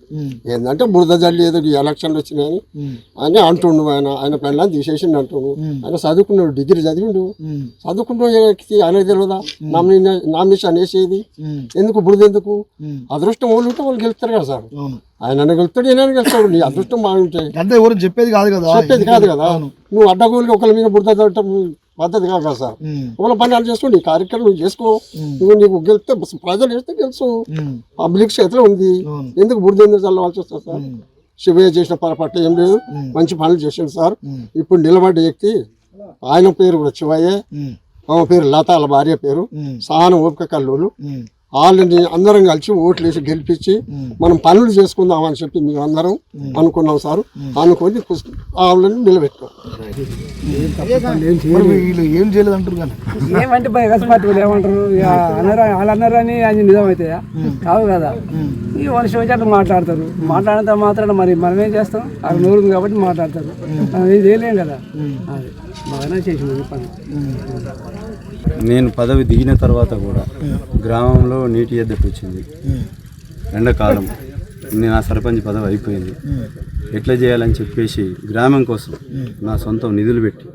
ఏంటంటే బురద జల్లి ఏదో ఎలక్షన్లు వచ్చినాయని అని అంటుండు ఆయన ఆయన పెళ్ళని తీసేసిండు అంటుండు. ఆయన చదువుకున్నాడు డిగ్రీ చదివిండు. చదువుకుంటూ ఆయనకు తెలియదా? నామినేషన్ వేసేది ఎందుకు? బురద ఎందుకు అదృష్టం వాళ్ళు ఉంటే వాళ్ళు గెలుస్తారు కదా సార్. ఆయన గెలుస్తాడు ఈయన గెలుస్తాడు. నీ అదృష్టం బాగుంటే. అంటే ఎవరు చెప్పేది కాదు కదా. చెప్పేది కాదు కదా. నువ్వు అడ్డగోలుగా ఒకరి మీద చల్లటం పద్ధతి కాదు కదా సార్. ఒకళ్ళ పని వాళ్ళు చేసుకో నీ కార్యక్రమం నువ్వు చేసుకో. నువ్వు నీకు గెలిస్తే ప్రజలు వేస్తే గెలుసు. పబ్లిక్ చేతిలో ఉంది. ఎందుకు బురద ఎందుకు చల్లవలసి వస్తుంది సార్? శివయ్య చేసిన పొరపాటు ఏం లేదు. మంచి పనులు చేసిండు సార్. ఇప్పుడు నిలబడ్డ వ్యక్తి ఆయన పేరు కూడా శివయ్య. ఆమె పేరు లత వాళ్ళ భార్య పేరు. సాన ఓపిక కల్లూరు వాళ్ళని అందరం కలిసి ఓట్లు వేసి గెలిపించి మనం పనులు చేసుకుందాం అని చెప్పి మేము అందరం అనుకున్నాం సార్. అనుకొని నిలబెట్టుకోం మరి వీళ్ళు ఏం చేయలేదు అంటారు కానీ? ఏమంటే ఏమంటారు? ఇక అన్నారు వాళ్ళు అన్నారు అని అది నిజం అవుతాయా కావు కదా? ఈ మనిషి వచ్చి అట్లా మాట్లాడతారు. మాట్లాడినంత మాత్రాన మరి మనం ఏం చేస్తాం? అక్కడ నోరు ఉంది కాబట్టి మాట్లాడతారు. మనం ఏం చేయలేం కదా? అది. నేను పదవి దిగిన తర్వాత కూడా గ్రామంలో నీటి ఎద్దటి వచ్చింది ఎండాకాలం. నేను ఆ సర్పంచ్ పదవి అయిపోయింది. ఎట్లా చేయాలని చెప్పేసి గ్రామం కోసం నా సొంతం నిధులు పెట్టి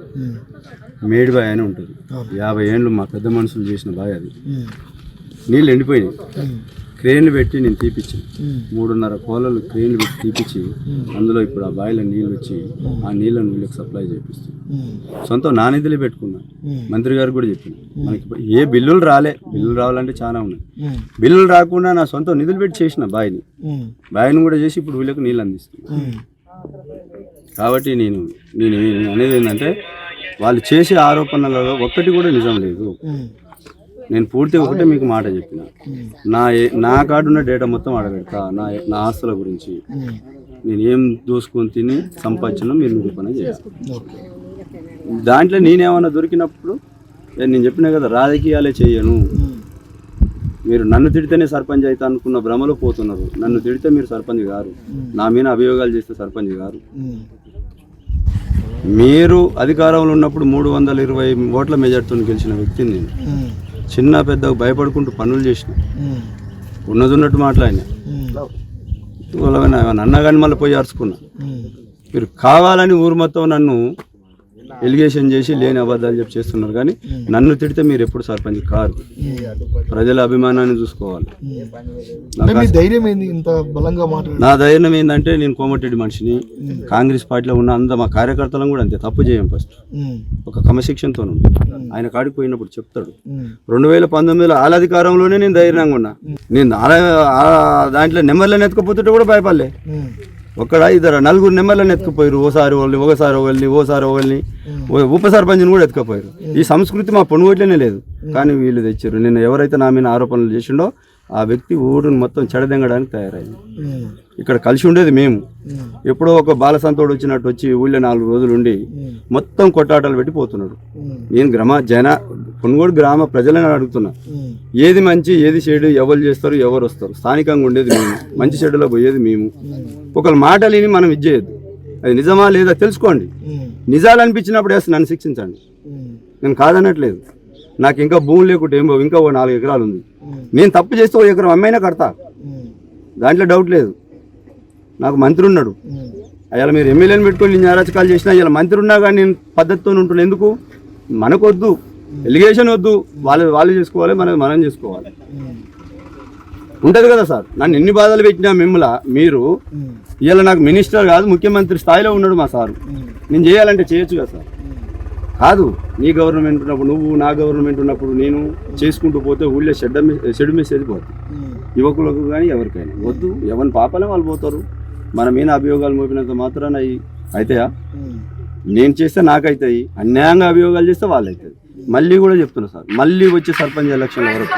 మేడి బాయ్ అని ఉంటుంది. యాభై ఏళ్ళు మా పెద్ద మనుషులు చేసిన బాయ్ అది. నీళ్ళు ఎండిపోయినాయి. క్రేన్లు పెట్టి నేను తీపిచ్చాను మూడున్నర కోలలు క్రేన్లు పెట్టి తీపిచ్చి అందులో ఇప్పుడు ఆ బావిలో నీళ్ళు వచ్చి ఆ నీళ్ళని వీళ్ళకి సప్లై చేపిస్తాను సొంతం నా నిధులే పెట్టుకున్నా మంత్రి గారు కూడా చెప్పింది మనకి ఏ బిల్లులు రాలే. బిల్లులు రావాలంటే చాలా ఉన్నాయి. బిల్లులు రాకుండా నా సొంత నిధులు పెట్టి చేసిన బావిని బావిని కూడా చేసి ఇప్పుడు వీళ్ళకి నీళ్ళు అందిస్తున్నాను కాబట్టి నేను నేను అనేది ఏంటంటే వాళ్ళు చేసే ఆరోపణలలో ఒక్కటి కూడా నిజం లేదు. నేను పూర్తి ఒకటే మీకు మాట చెప్పిన. నా ఏ- నా కాడున్న డేటా మొత్తం అడగడతా నా నా ఆస్తుల గురించి. నేను ఏం దోసుకొని తిని సంపాదించిన మీరు నిరూపణ చేయాలి. దాంట్లో నేనేమన్నా దొరికినప్పుడు నేను చెప్పిన కదా రాజకీయాలే చేయను. మీరు నన్ను తిడితేనే సర్పంచ్ అవుతా అనుకున్న భ్రమలో పోతున్నారు. నన్ను తిడితే మీరు సర్పంచ్ గారు నా మీద అభియోగాలు చేస్తే సర్పంచ్ గారు మీరు అధికారంలో ఉన్నప్పుడు మూడు వందల ఇరవై ఓట్ల మెజార్టీతో గెలిచిన వ్యక్తిని నేను. చిన్న పెద్ద భయపడుకుంటూ పనులు చేసిన. ఉన్నది ఉన్నట్టు మాట్లాడినా. అన్నా కానీ మళ్ళీ పోయి అరుచుకున్నా. మీరు కావాలని ఊరు మొత్తం నన్ను ఎలిగేషన్ చేసి లేని అబద్ధాలు చెప్పి చేస్తున్నారు కానీ నన్ను తిడితే మీరు ఎప్పుడు సర్పంచ్ కారు. ప్రజల అభిమానాన్ని చూసుకోవాలి. మాట్లాడు నా ధైర్యం ఏంటంటే నేను కోమటిరెడ్డి మనిషిని. కాంగ్రెస్ పార్టీలో ఉన్న అంత మా కార్యకర్తలను కూడా అంతే. తప్పు చేయం ఫస్ట్. ఒక క్రమశిక్షణతో ఉంది ఆయన కాడికి పోయినప్పుడు చెప్తాడు. రెండు వేల పంతొమ్మిదిలో ఆల అధికారంలోనే నేను ధైర్యంగా ఉన్నా. నేను దాంట్లో నెంబర్లను ఎత్తుకపోతుంటే కూడా భయపడలే. ఒక్కడ ఇద్దరు నలుగురు నెంబర్లను ఎత్తుకుపోయారు ఓసారి వాళ్ళని ఒకసారి ఒకళ్ళని ఓసారి ఒకళ్ళని. ఉప సర్పంచ్ని కూడా ఎత్తుకుపోయారు ఈ సంస్కృతి మా పొనుగోట్లోనే లేదు. కానీ వీళ్ళు తెచ్చారు నిన్న ఎవరైతే నా మీద ఆరోపణలు చేసిండో ఆ వ్యక్తి ఊరుని మొత్తం చెడదెంగడానికి తయారైంది. ఇక్కడ కలిసి ఉండేది మేము. ఎప్పుడో ఒక బాలసంతోడు వచ్చినట్టు వచ్చి ఊళ్ళో నాలుగు రోజులు ఉండి మొత్తం కొట్టాటలు పెట్టి పోతున్నాడు. నేను గ్రామ జన కొనుగోడు గ్రామ ప్రజలను అడుగుతున్నా. ఏది మంచి ఏది చెడు ఎవరు చేస్తారు ఎవరు వస్తారు. స్థానికంగా ఉండేది మేము. మంచి చెడులో పోయేది మేము. ఒకళ్ళ మాటలు విని మనం ఇచ్చేయద్దు అది నిజమా లేదా తెలుసుకోండి. నిజాలు అనిపించినప్పుడు వేస్తే నన్ను శిక్షించండి. నేను కాదనట్లేదు. నాకు ఇంకా భూమి లేకుంటే ఏం ఇంకా ఓ నాలుగు ఎకరాలు ఉంది. నేను తప్పు చేస్తే ఓ ఎకరం అమ్మైనా కడతా. దాంట్లో డౌట్ లేదు. నాకు మంత్రి ఉన్నాడు. అయ్యాల మీరు ఎమ్మెల్యేని పెట్టుకొని నేను అరాచకాలు చేసినా ఇలా మంత్రి ఉన్నా కానీ నేను పద్ధతితో ఉంటున్నాను ఎందుకు? మనకు వద్దు ఎలిగేషన్ వద్దు. వాళ్ళు వాళ్ళు చేసుకోవాలి మనం మనం చేసుకోవాలి. ఉంటది కదా సార్. నన్ను ఎన్ని బాధలు పెట్టినా మిమ్మల్ని మీరు ఇవాళ నాకు మినిస్టర్ కాదు ముఖ్యమంత్రి స్థాయిలో ఉన్నాడు మా సారు. నేను చేయాలంటే చేయొచ్చు కదా సార్. కాదు నీ గవర్నమెంట్ ఉన్నప్పుడు నువ్వు నా గవర్నమెంట్ ఉన్నప్పుడు నేను చేసుకుంటూ పోతే ఊళ్ళో షెడ్ షెడ్ మెసేజ్ పోతుంది యువకులకు కానీ ఎవరికైనా. వద్దు ఎవరి పాపాలే వాళ్ళు పోతారు. మన మీద అభియోగాలు మోపినంత మాత్రాన అయి అవుతాయా నేను చేస్తే నాకైతాయి అన్యాయంగా అభియోగాలు చేస్తే వాళ్ళు అవుతుంది మళ్ళీ కూడా చెప్తున్నా సార్. మళ్ళీ వచ్చే సర్పంచ్ ఎలక్షన్ వరకు.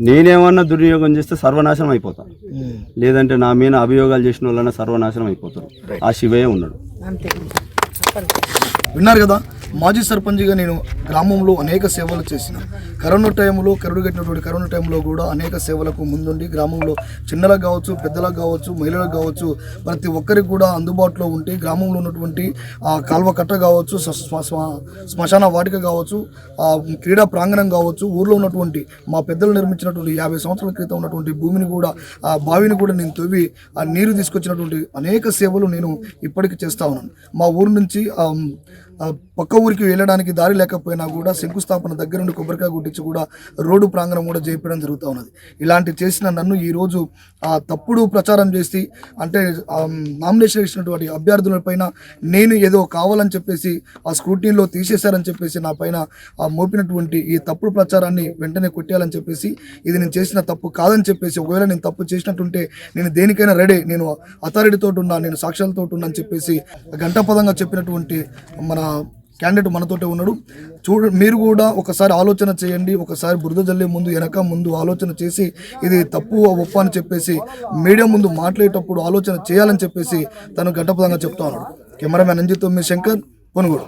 నేనేమన్నా దుర్వినియోగం చేస్తే సర్వనాశనం అయిపోతా. లేదంటే నా మీద అభియోగాలు చేసిన వాళ్ళన్నా సర్వనాశనం అయిపోతారు. ఆ శివయ్య ఉన్నాడు. అంతే. విన్నారు కదా? మాజీ సర్పంచ్గా నేను గ్రామంలో అనేక సేవలు చేసిన. కరోనా టైంలో కరుడు కట్టినటువంటి కరోనా టైంలో కూడా అనేక సేవలకు ముందుండి గ్రామంలో చిన్నలకు కావచ్చు పెద్దలకు కావచ్చు మహిళలకు కావచ్చు ప్రతి ఒక్కరికి కూడా అందుబాటులో ఉండి గ్రామంలో ఉన్నటువంటి ఆ కాల్వ కట్ట కావచ్చు శ్మశాన వాటిక కావచ్చు ఆ క్రీడా ప్రాంగణం కావచ్చు ఊర్లో ఉన్నటువంటి మా పెద్దలు నిర్మించినటువంటి యాభై సంవత్సరాల క్రితం ఉన్నటువంటి భూమిని కూడా ఆ బావిని కూడా నేను తవ్వి ఆ నీరు తీసుకొచ్చినటువంటి అనేక సేవలు నేను ఇప్పటికీ చేస్తా ఉన్నాను. మా ఊరు నుంచి పక్క ఊరికి వెళ్ళడానికి దారి లేకపోయినా కూడా శంకుస్థాపన దగ్గర నుండి కొబ్బరికాయ గుట్టించి కూడా రోడ్డు ప్రాంగణం కూడా చేపడం జరుగుతూ ఉన్నది. ఇలాంటి చేసిన నన్ను ఈరోజు ఆ తప్పుడు ప్రచారం చేసి అంటే నామినేషన్ ఇచ్చినటువంటి అభ్యర్థులపైన నేను ఏదో కావాలని చెప్పేసి ఆ స్క్రూటీన్లో తీసేశారని చెప్పేసి నా పైన ఆ మోపినటువంటి ఈ తప్పుడు ప్రచారాన్ని వెంటనే కొట్టేయాలని చెప్పేసి ఇది నేను చేసిన తప్పు కాదని చెప్పేసి ఒకవేళ నేను తప్పు చేసినట్టుంటే నేను దేనికైనా రెడీ నేను అథారిటీతో ఉన్నా నేను సాక్ష్యాలతో ఉన్నా అని చెప్పేసి గంటపదంగా చెప్పినటువంటి మన క్యాండిడేట్ మనతోటే ఉన్నాడు. చూడ మీరు కూడా ఒకసారి ఆలోచన చేయండి. ఒకసారి బురద జల్లే ముందు వెనక ముందు ఆలోచన చేసి ఇది తప్పు ఒప్ప అని చెప్పేసి మీడియా ముందు మాట్లాడేటప్పుడు ఆలోచన చేయాలని చెప్పేసి తను గడ్డపదంగా చెప్తా ఉన్నాడు. కెమెరామ్యాన్ అంజిత్ మీ శంకర్ కొనుగోడు